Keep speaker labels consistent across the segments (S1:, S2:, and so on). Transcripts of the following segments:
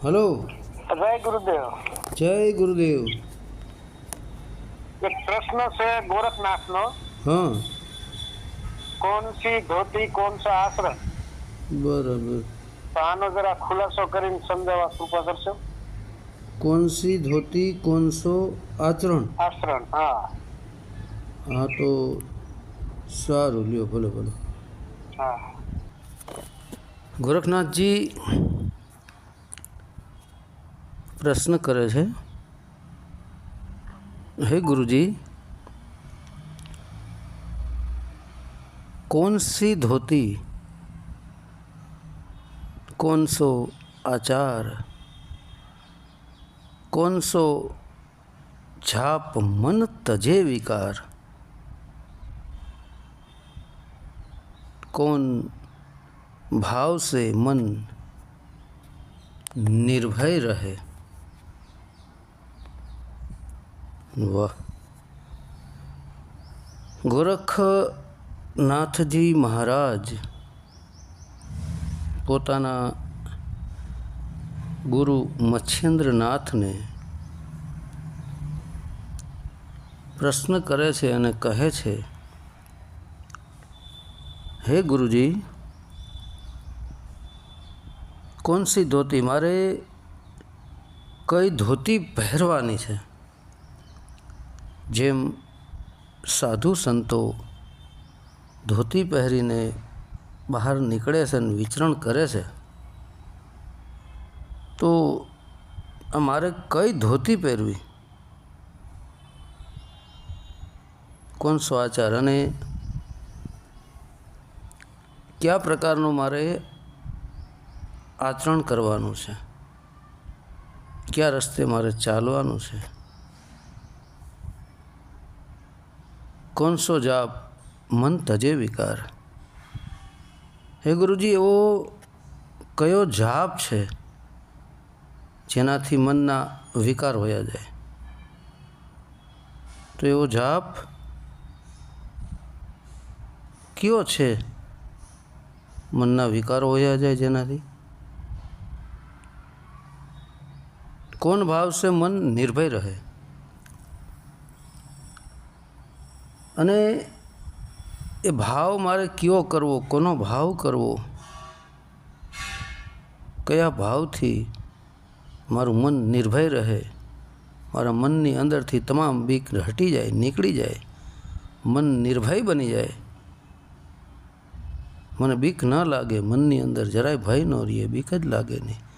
S1: Hello
S2: જય ગુરુદેવ
S1: જય ગુરુદેવ
S2: એક પ્રશ્ન છે ગોરખનાથ નો
S1: હા
S2: કોણ સી ધોતી કોણ સા આશ્રમ
S1: બરાબર
S2: તો આનો જરા ખુલાસો કરીને સમજાવવા કૃપા કરશો
S1: કોણ સી ધોતી કોણ સો આચરણ
S2: આશ્રમ હા
S1: હા તો સારું લ્યો ભલે ભલે
S2: હા
S1: ગોરખનાથજી પ્રશ્ન કરે છે, હે ગુરુજી કોણ સી ધોતી કોણસો આચાર કોણસો છાપ મન તજે વિકાર કોણ भाव से मन निर्भय रहे વાહ ગોરખનાથજી મહારાજ પોતાના ગુરુ મચ્છેન્દ્રનાથને પ્રશ્ન કરે છે અને કહે છે હે ગુરુજી કોણ સી ધોતી મારે કઈ ધોતી પહેરવાની છે જેમ સાધુ સંતો ધોતી પહેરીને બહાર નીકળે છે અને વિચરણ કરે છે તો મારે કઈ ધોતી પહેરવી કોણ સ્વાચાર અને કયા પ્રકારનું મારે આચરણ કરવાનું છે? કયા રસ્તે મારે ચાલવાનું છે? કોણ સો જાપ મન તજે વિકાર. હે ગુરુજી, એવો કયો જાપ છે જેનાથી મનના વિકાર હોયા જાય? તો એવો જાપ કયો છે મનના વિકારો હોયા જાય જેનાથી? કોણ ભાવ છે મન નિર્ભય રહે અને એ ભાવ મારે કયો કરવો કોનો ભાવ કરવો કયા ભાવથી મારું મન નિર્ભય રહે મારા મનની અંદરથી તમામ બીક હટી જાય નીકળી જાય મન નિર્ભય બની જાય મને બીક ન લાગે મનની અંદર જરાય ભય ન રહે બીક જ લાગે નહીં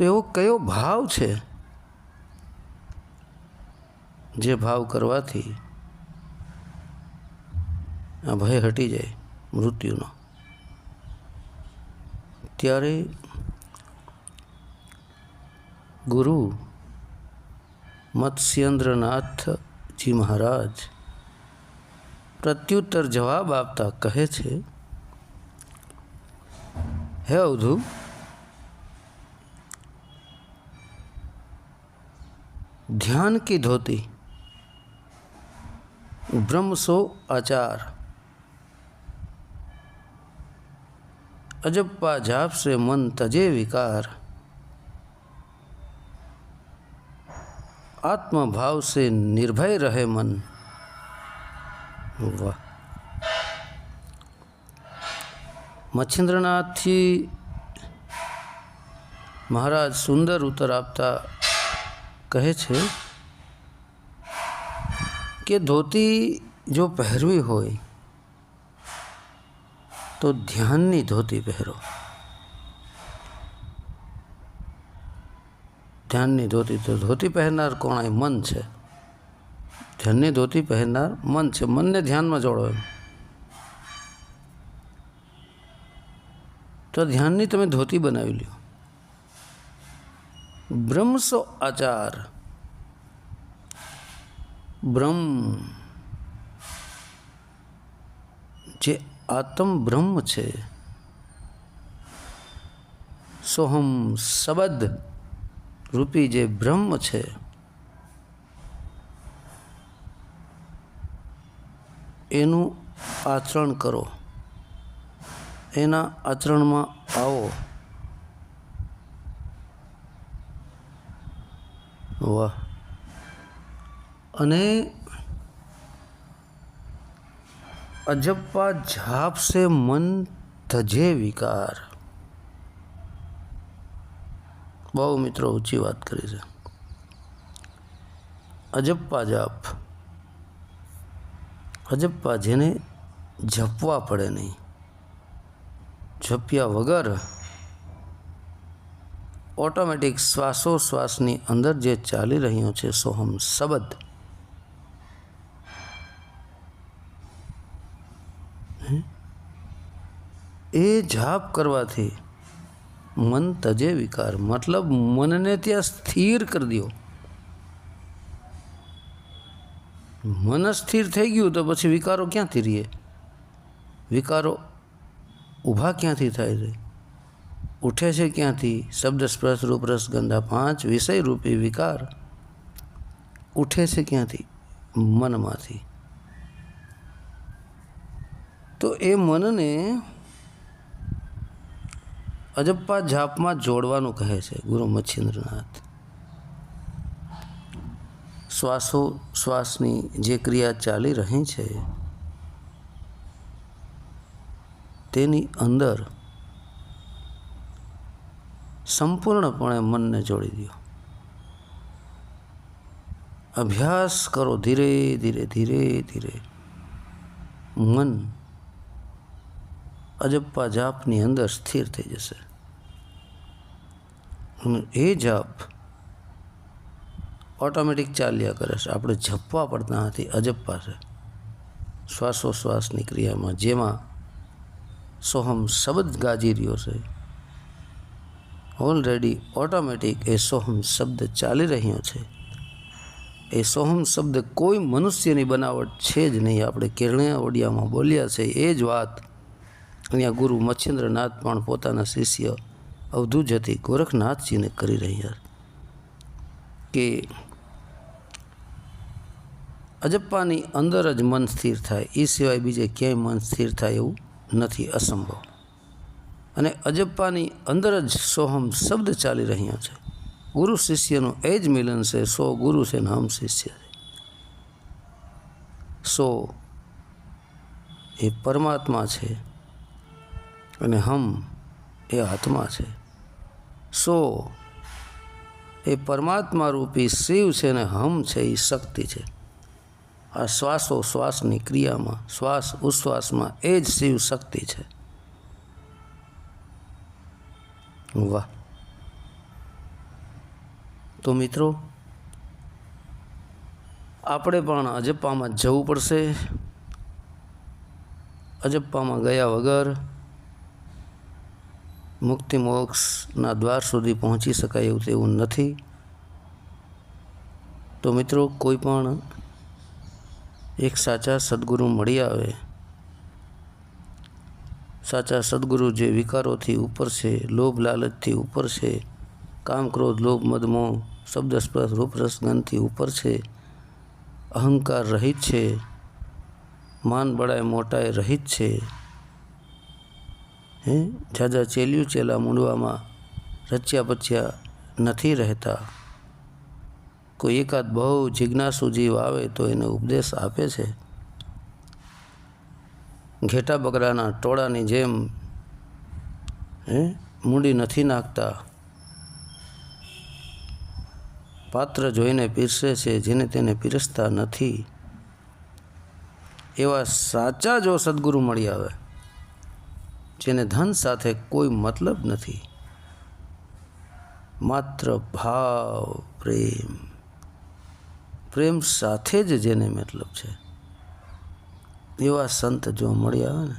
S1: તો એવો કયો ભાવ છે? જે ભાવ કરવાથી આ ભય હટી જાય મૃત્યુનો. ત્યારે ગુરુ મત્સ્યેન્દ્રનાથજી મહારાજ પ્રત્યુત્તર જવાબ આપતા કહે છે, હે અવધુ ध्यान की धोती। ब्रह्म सो आचार। अजप्पा झाप से मन तजे विकार। आत्मभाव से निर्भय रहे मन। वाह। मच्छिंद्रनाथ जी महाराज सुंदर उतर आपता કહે છે કે ધોતી જો પહેરવી હોય તો ધ્યાનની ધોતી પહેરો. ધ્યાનની ધોતી તો ધોતી પહેરનાર કોણ એ મન છે. ધ્યાનની ધોતી પહેરનાર મન છે. મનને ધ્યાનમાં જોડો એમ. તો ધ્યાનની તમે ધોતી બનાવી લ્યો. બ્રહ્મ સો આચાર. બ્રહ્મ જે આત્મ બ્રહ્મ છે સોહમ સબદ રૂપી જે બ્રહ્મ છે, એનું આચરણ કરો. એના આચરણમાં આવો. વાહ. અને અજપ્પા જાપ સે મન ધજે વિકાર. બહુ મિત્રો ઊંચી વાત કરી છે. અજપ્પા જાપ અજપ્પા જેને જપવા પડે નહીં. જપ્યા વગર ઓટોમેટિક શ્વાસોશ્વાસની અંદર જે ચાલી રહ્યો છે સોહમ શબ્દ. એ જાપ કરવાથી મન તજે વિકાર. મતલબ મનને ત્યાં સ્થિર કરી દો મન સ્થિર થઈ ગયું તો પછી વિકારો ક્યાંથી રહીએ? વિકારો ઊભા ક્યાંથી થાય છે? ઉઠે છે ક્યાંથી? શબ્દ સ્પર્શ રૂપ રસ ગંધા પાંચ, વિષય રૂપી વિકાર. ઉઠે છે ક્યાંથી? મનમાંથી. તો એ મનને અજપ્પા જાપમાં જોડવાનું કહે છે ગુરુ મચ્છિન્દ્રનાથ. શ્વાસો, શ્વાસની જે ક્રિયા ચાલી રહી છે, તેની અંદર સંપૂર્ણપણે મનને જોડી દો. અભ્યાસ કરો ધીરે ધીરે ધીરે ધીરે. મન અજપ્પા જાપની અંદર સ્થિર થઈ જશે. એ જાપ ઓટોમેટિક ચાલ્યા કરે છે. આપણે જપવા પડતા નથી. અજપ્પા છે. શ્વાસોશ્વાસની ક્રિયામાં જેમાં સોહમ શબ્દ ગાજી રહ્યો છે. ઓલરેડી ઓટોમેટિક એ સોહમ શબ્દ ચાલી રહ્યો છે. એ સોહમ શબ્દ કોઈ મનુષ્યની બનાવટ છે જ નહીં. આપણે કેરણિયા ઓડિયામાં બોલ્યા છે એ જ વાત. અહીંયા ગુરુ મચ્છેન્દ્રનાથ પણ પોતાના શિષ્ય અવધૂજતી ગોરખનાથજીને કરી રહ્યા કે અજપ્પાની અંદર જ મન સ્થિર થાય. એ સિવાય બીજે ક્યાંય મન સ્થિર થાય એવું નથી અસંભવ. અને અજપ્પાની અંદર જ સોહમ શબ્દ ચાલી રહ્યા છે. ગુરુ શિષ્યનું એ જ મિલન છે, સો ગુરુ છે ને હમ શિષ્ય છે. સો એ પરમાત્મા છે અને હમ એ આત્મા છે. સો એ પરમાત્મા રૂપી શિવ છે ને હમ છે એ શક્તિ છે. આ શ્વાસો શ્વાસની ક્રિયામાં, શ્વાસ ઉશ્વાસમાં એ જ શિવ શક્તિ છે. વાહ. તો મિત્રો, આપણે પણ અજપ્પામાં જવું પડશે. અજપ્પામાં ગયા વગર મુક્તિ મોક્ષના દ્વાર સુધી પહોંચી શકાય એવું તેવું નથી. તો મિત્રો, કોઈ પણ એક સાચા સદગુરુ મળી આવે સાચા સદગુરુ જે વિકારોથી ઉપર છે, લોભ લાલચથી ઉપર છે, કામ ક્રોધ, લોભ મદમો શબ્દ, સ્પર્શ, રૂપ રસગંધથી ઉપર છે, અહંકાર રહિત છે, માન બળાય મોટાએ રહિત છે, હે? જાજા ચેલ્યું ચેલા મૂંડવામાં રચ્યા પચ્યા નથી રહેતા. કોઈ એકાદ બહુ જિજ્ઞાસુ જીવ આવે તો એને ઉપદેશ આપે છે. ઘેટા બગડાના ટોળાની જેમ, હે, મૂડી નથી નાખતા. પાત્ર જોઈને પીરસે છે જેને તેને પીરસતા નથી. એવા સાચા જો સદગુરુ મળી આવે, જેને ધન સાથે કોઈ મતલબ નથી. માત્ર ભાવ, પ્રેમ. પ્રેમ સાથે જ જેને મતલબ છે. એવા સંત જો મળી આવે ને,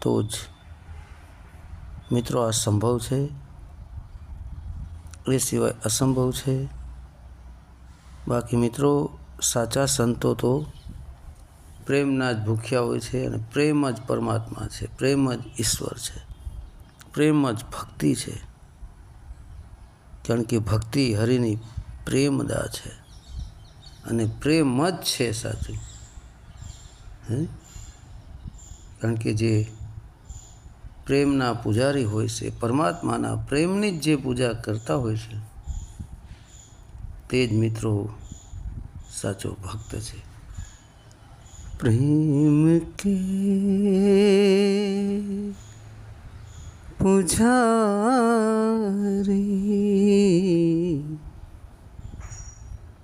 S1: તો જ મિત્રો આ સંભવ છે. એ સિવાય અસંભવ છે. બાકી મિત્રો, સાચા સંતો તો પ્રેમના જ ભૂખ્યા હોય છે અને પ્રેમ જ પરમાત્મા છે, પ્રેમ જ ઈશ્વર છે, પ્રેમ જ ભક્તિ છે. કારણ કે ભક્તિ હરિની પ્રેમદા છે. અને પ્રેમ જ છે સાચું હે? કારણ કે જે પ્રેમના પૂજારી હોય છે, પરમાત્માના પ્રેમની જ જે પૂજા કરતા હોય છે, તે જ મિત્રો સાચો ભક્ત છે. પ્રેમ કે પૂજારી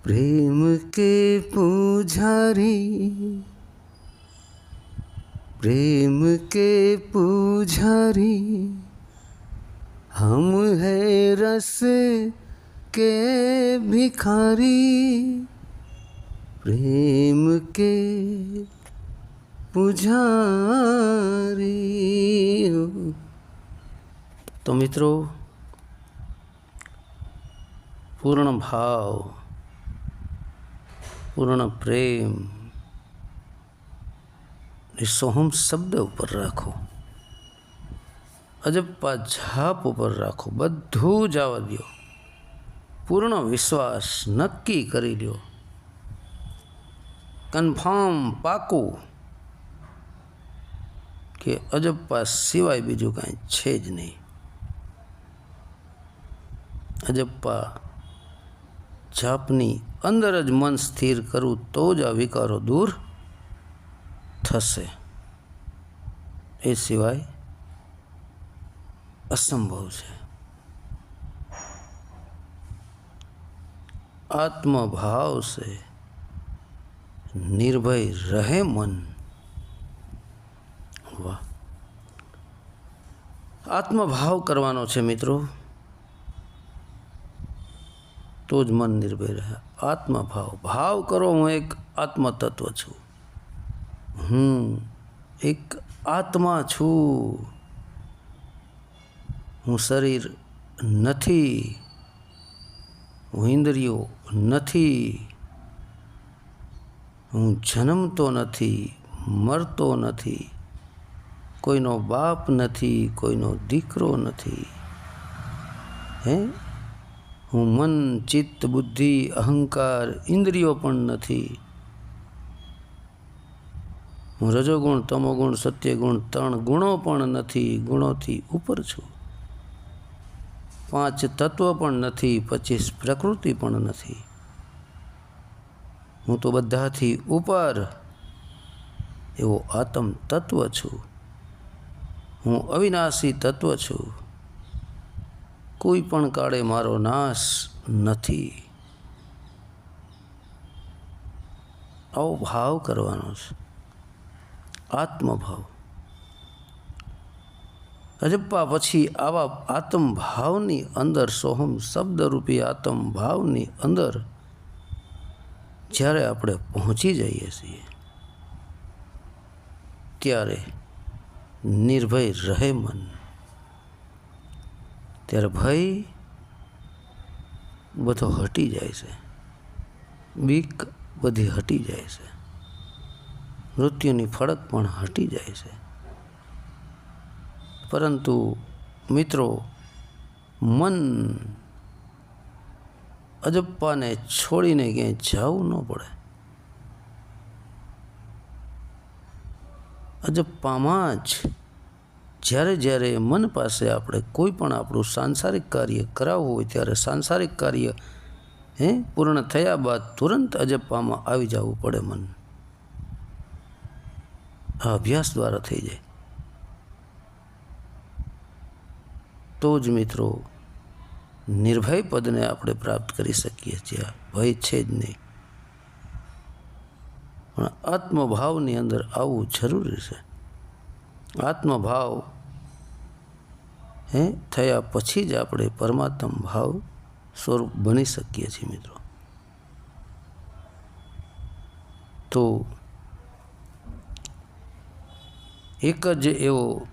S1: प्रेम के पुजारी प्रेम के पुजारी हम है रस के भिखारी प्रेम के पुजारी हो તો મિત્રો પૂર્ણ ભાવ પૂર્ણ પ્રેમ એ સોહમ શબ્દ ઉપર રાખો અજપ્પા ઝાપ ઉપર રાખો બધું જ આવવા દો પૂર્ણ વિશ્વાસ નક્કી કરી લ્યો કન્ફર્મ પાકું કે અજપ્પા સિવાય બીજું કાંઈ છે જ નહીં અજપ્પા જાપની અંદર જ મન સ્થિર કરવું તો જ આ વિકારો દૂર થશે. એ સિવાય અસંભવ છે. આત્મભાવ છે નિર્ભય રહે મન. વાહ. આત્મભાવ કરવાનો છે મિત્રો. તો જ મન નિર્ભય રહે આત્મભાવ. ભાવ કરો હું એક આત્મતત્વ છું. હું એક આત્મા છું. હું શરીર નથી. હું ઇન્દ્રિયો નથી. હું જન્મતો નથી, મરતો નથી. કોઈનો બાપ નથી, કોઈનો દીકરો નથી. હે? હું મન, ચિત્ત, બુદ્ધિ, અહંકાર, ઇન્દ્રિયો પણ નથી. હું રજોગુણ, તમોગુણ, સત્યગુણ ત્રણ ગુણો પણ નથી, ગુણોથી ઉપર છું. પાંચ તત્વ પણ નથી, પચીસ પ્રકૃતિ પણ નથી. હું તો બધાથી ઉપર એવો આત્મ તત્વ છું. હું અવિનાશી તત્વ છું. કોઈ પણ કાળે મારો નાશ નથી. આવો ભાવ કરવાનો છે. આત્મભાવ. અજપ્પા પછી આવા આત્મભાવની અંદર સોહમ શબ્દરૂપી આત્મભાવની અંદર જ્યારે આપણે પહોંચી જઈએ છીએ, ત્યારે નિર્ભય રહે મન. ત્યારે ભય બધો હટી જાય છે. બીક બધી હટી જાય છે. મૃત્યુની ફળક પણ હટી જાય છે. પરંતુ મિત્રો, મન અજપ્પાને છોડીને ક્યાંય જવું ન પડે. અજપ્પામાં જ જ્યારે જ્યારે મન પાસે આપણે કોઈ પણ આપણું સાંસારિક કાર્ય કરાવવું હોય ત્યારે સાંસારિક કાર્ય, હે, પૂર્ણ થયા બાદ તુરંત અજપવામાં આવી જવું પડે મન. આ અભ્યાસ દ્વારા થઈ જાય. તો જ મિત્રો, નિર્ભય પદને આપણે પ્રાપ્ત કરી શકીએ છીએ. ભય છે જ નહીં. પણ આત્મભાવની અંદર આવવું જરૂરી છે. આત્મભાવ હે? થયા પછી જ આપણે પરમાત્મ ભાવ સ્વરૂપ બની શકીએ છીએ મિત્રો. તો એક જ એવો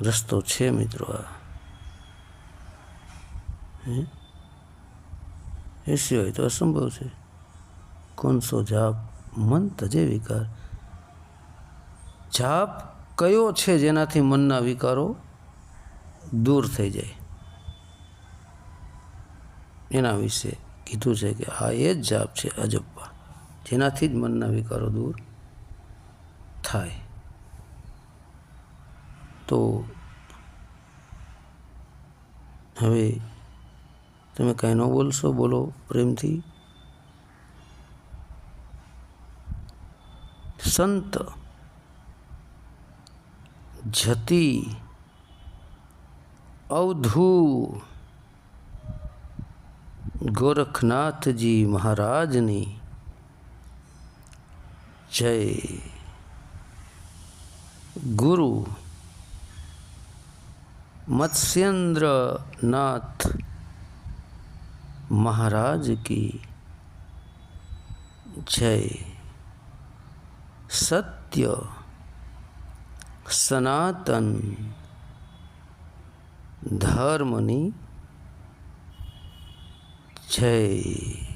S1: રસ્તો છે મિત્રો આ? એ સિવાય તો અસંભવ છે. કોનસો જાપ મન તજે વિકાર? જાપ કયો છે જેનાથી મનના વિકારો દૂર થઈ જાય. એના વિશે કીધું છે કે આ એ જ જાપ છે અજપ્પા જેનાથી જ મનના વિકારો દૂર થાય. તો હવે તમે કાંઈ ન બોલશો, બોલો પ્રેમથી. સંત જતી अवधू। गोरखनाथ जी महाराज ने जय। गुरु। मत्स्येंद्र नाथ महाराज की। जय। सत्य। सनातन। ધર્મની જય.